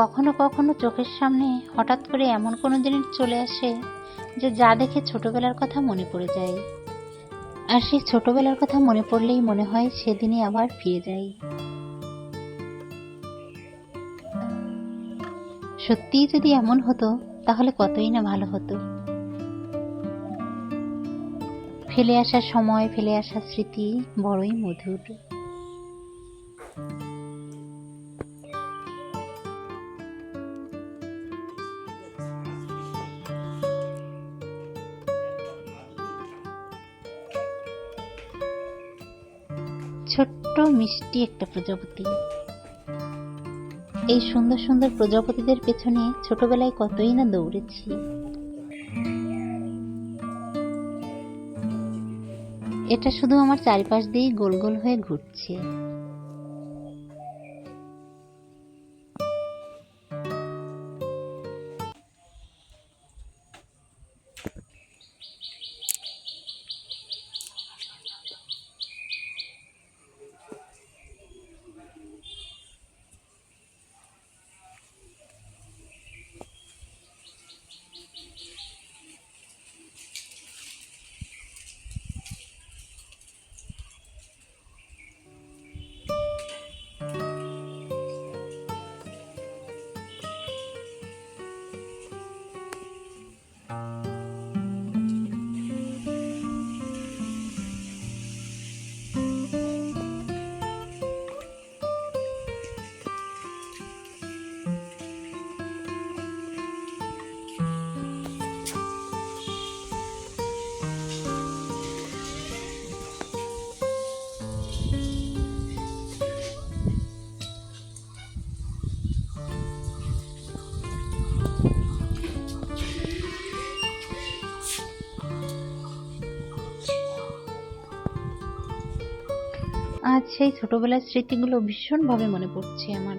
কখনো কখনো চোখের সামনে হঠাৎ করে এমন কোনো জিনিস চলে আসে যে যা দেখে ছোটবেলার কথা মনে পড়ে যায়। আর সেই ছোটবেলার কথা মনে পড়লেই মনে হয় সেদিনই আবার ফিরে যাই। সত্যিই যদি এমন হতো, তাহলে কতই না ভালো হতো। ফেলে আসা সময়, ফেলে আসা স্মৃতি বড়ই মধুর। ছোট্ট মিষ্টি একটা প্রজাপতি। এই সুন্দর সুন্দর প্রজাপতিদের পেছনে ছোটবেলায় কতই না দৌড়েছি। এটা শুধু আমার চারিপাশ দিয়েই গোল গোল হয়ে ঘুরছে। আজ সেই ছোটবেলার স্মৃতিগুলো ভীষণভাবে মনে পড়ছে আমার।